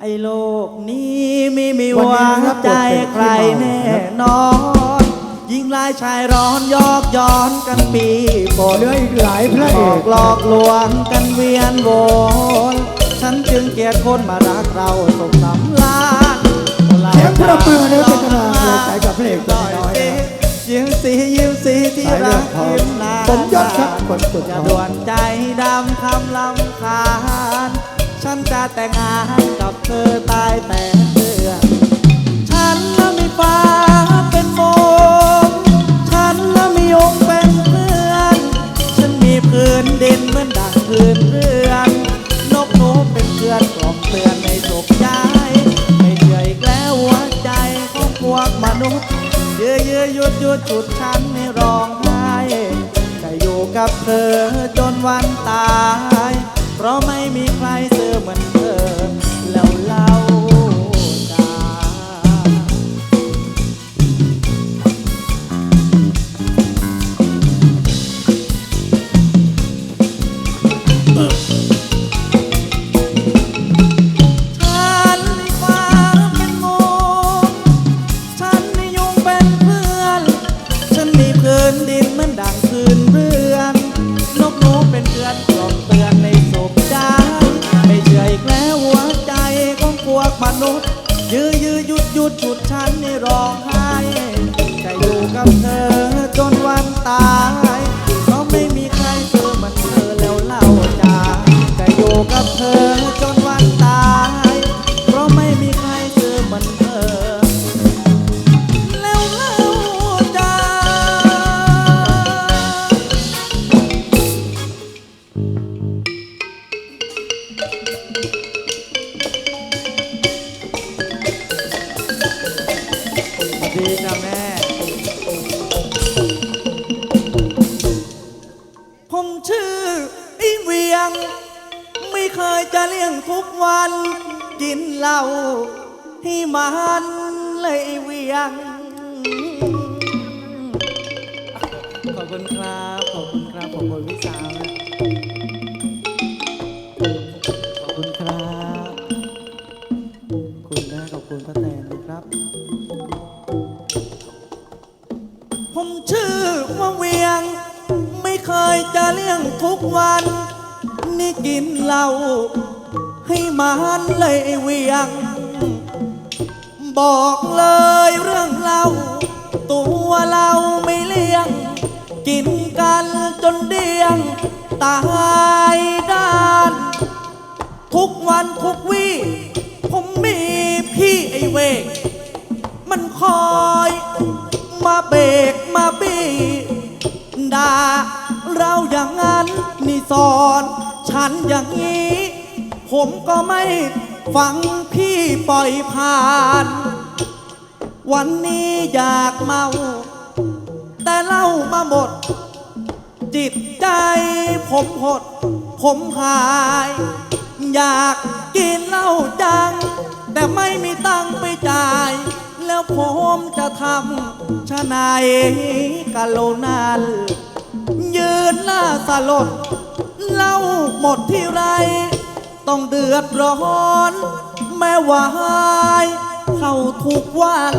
ไอ้โลกนี้ไม่มีหวังใจใครแน่นอน ยิ่งลายชายร้อนยอกย้อนกันปีฝนเหลืออีกหลายพระหลเออกกหลอกลวงกันเวียนวนฉันจึงเกลียดคนมารักเราสมน้ำลานเสียงประมือเนี่ยเป็นกำลังใจกับพระเอกตัวน้อยนะ ยิ้มสียิ้มสีที่รักยิ้มนานสมยศครับคนสุดอย่าท้ด่วนใจดำคำลำคาญ ฉันจะแต่งงานกับเธอตายแต่เดือนฉันน่ะมีฟ้าเป็นโมงฉันน่ะมีองค์เป็นเพื่อน ฉันมีพื้นดินเหมือนดังพื้นเรือนนกนูเป็นเพื่อนกล่อมเตือนในโศกใจไม่เชื่ออีกแล้วหัวใจของพวกมนุษย์ เยือเยือหยุดหยุดจุดฉันให้ร้องไห้จะอยู่กับเธอจนวันตาย ราะไม่มีใครเจอเหมือนเธอ แล้วเล่าจาฉันมีฟ้าเป็นหมงฉันมียุงเป็นเพื่อน ฉันมีพื้นดินเหมือนดังพื้นเรือน นกหนูเป็นเพื่อน ดฉุดฉันให้ร้องไห้จะอยู่กับเธอจนวันตายเพราะไม่มีใครเจอเหมือนเธอแล้วเล่าจาจะอยู่กับเธอจนวันตาย เพราะไม่มีใครเจอเหมือนเธอแล้วเล่าจา ดีจ้ะแม่ ผมชื่อไอเวียง ไม่เคยจะเลี้ยงทุกวัน กินเหล้าให้มันเลยไอ้เวียง ขอบคุณครับ ขอบคุณครับ ขอบคุณพี่สาวนะขอบคุณครับ ขอบคุณนะขอบคุณพระแตนนะครับ ยจะเลี้ยงทุกวัน นี่กินเหล้าให้มันเลยไอ้เวียง บอกเลยเรื่องเราตัวเราไม่เลี้ยง กินกันจนเดียง ตายด้าน ทุกวันทุกวี่ผมมีพี่ไอเวก มันคอยมาเบรก เราอย่างนั้นนี่สอน ฉันอย่างนี้ ผมก็ไม่ฟังพี่ปล่อยผ่าน วันนี้อยากเมา แต่เล่ามาหมด จิตใจผมหด ผมหาย อยากกินเหล้าจัง แต่ไม่มีตังไปจ่าย แล้วผมจะทำชะไหนายกะโลนันยืน สลดเล่าหมดที่ไร ต้องเดือดร้อน แม่วาย เข้าทุกวัน